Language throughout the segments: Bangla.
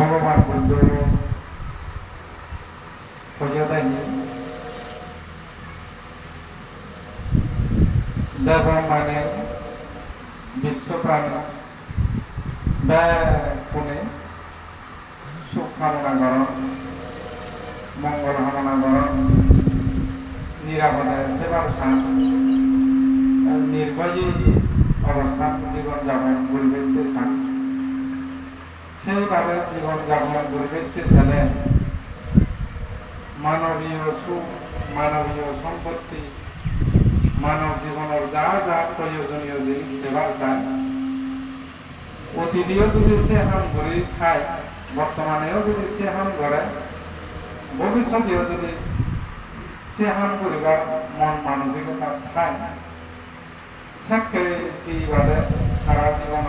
ভগবান খুঁজে দেয়নি। দেব মানে বিশ্বপ্রাণী ব্যাকুণে সুখ কামনা করণ মঙ্গল কামনা করণ নিরাপদে সেবার সান নির্ভয়ী সেইভাবে জীবন যাপন করিতে চালে মানবীয় সুখ, মানবীয় সম্পত্তি, মানব জীবনের যা যা প্রয়োজনীয় জিনিস সেবার চায় অতীতেও যদি সে হাম করে খায়, বর্তমানেও যদি সে হাম করে ভবিষ্যতেও যদি সে হাম করিবার মন মানসিকতা খায় চাকরি বাদে সারা জীবন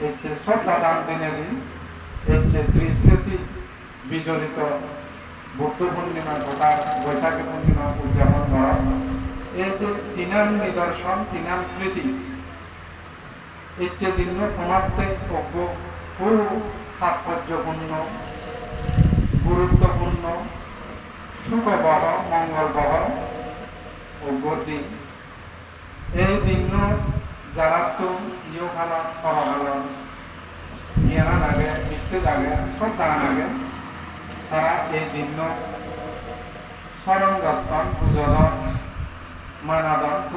নে ইচ্ছে শ্রদ্ধা দান দিনে দিন ইচ্ছে ত্রিস্মৃতি বিজড়িত বুদ্ধ পূর্ণিমা তথা বৈশাখী পূর্ণিমা উদযাপন করা এই যে তিনার নিদর্শন তিনার স্মৃতি। ইচ্ছে দিন সমাজতে অজ্ঞ খুব তাৎপর্যপূর্ণ, গুরুত্বপূর্ণ সুখবহ মঙ্গলবহ ও গতি এই দিন যারা তো ইয় খালা করা জ্ঞান লাগে ইচ্ছে লাগে শ্রদ্ধা লাগে তারা এই দিন স্মরণ দর্শন পূজদন মানাদন